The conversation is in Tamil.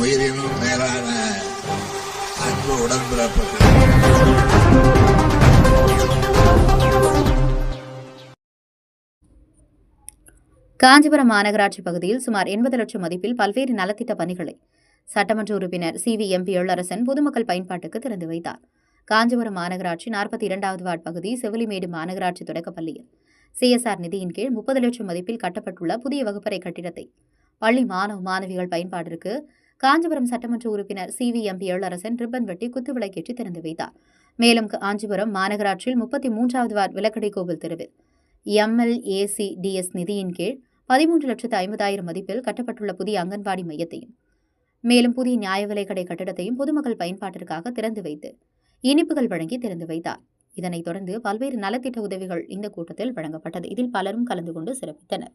உயிரினும் மேலான அன்பு உடன்பிறப்புகள். காஞ்சிபுரம் மாநகராட்சி பகுதியில் சுமார் எண்பது லட்சம் மதிப்பில் பல்வேறு நலத்திட்ட பணிகளை சட்டமன்ற உறுப்பினர் சி வி எம்பி எழரசன் பொதுமக்கள் பயன்பாட்டுக்கு திறந்து வைத்தார். காஞ்சிபுரம் மாநகராட்சி நாற்பத்தி இரண்டாவது வார்டு பகுதி செவிலிமேடு மாநகராட்சி தொடக்கப்பள்ளியில். சிஎஸ்ஆர் நிதியின் கீழ் முப்பது லட்சம் மதிப்பில் கட்டப்பட்டுள்ள புதிய வகுப்பறை கட்டிடத்தை பள்ளி மாணவ மாணவிகள் பயன்பாட்டிற்கு காஞ்சிபுரம் சட்டமன்ற உறுப்பினர் C V M P Ezharasan ribbon வெட்டி குத்துவிளக்கேற்றி திறந்து வைத்தார். மேலும் காஞ்சிபுரம் மாநகராட்சியில் முப்பத்தி மூன்றாவது வார்டு விலக்கடை கோவில் தெருவில். எம்எல்ஏசி டிஎஸ் நிதியின் கீழ் பதிமூன்று லட்சத்து ஐம்பதாயிரம் மதிப்பில் கட்டப்பட்டுள்ள புதிய அங்கன்வாடி மையத்தையும் மேலும் புதிய நியாய விலைக்கடை கட்டிடத்தையும் பொதுமக்கள் பயன்பாட்டிற்காக திறந்து வைத்து இனிப்புகள் வழங்கி திறந்து வைத்தார். இதனைத் தொடர்ந்து பல்வேறு நலத்திட்ட உதவிகள் இந்த கூட்டத்தில் வழங்கப்பட்டது. இதில் பலரும் கலந்து கொண்டு சிறப்பித்தனர்.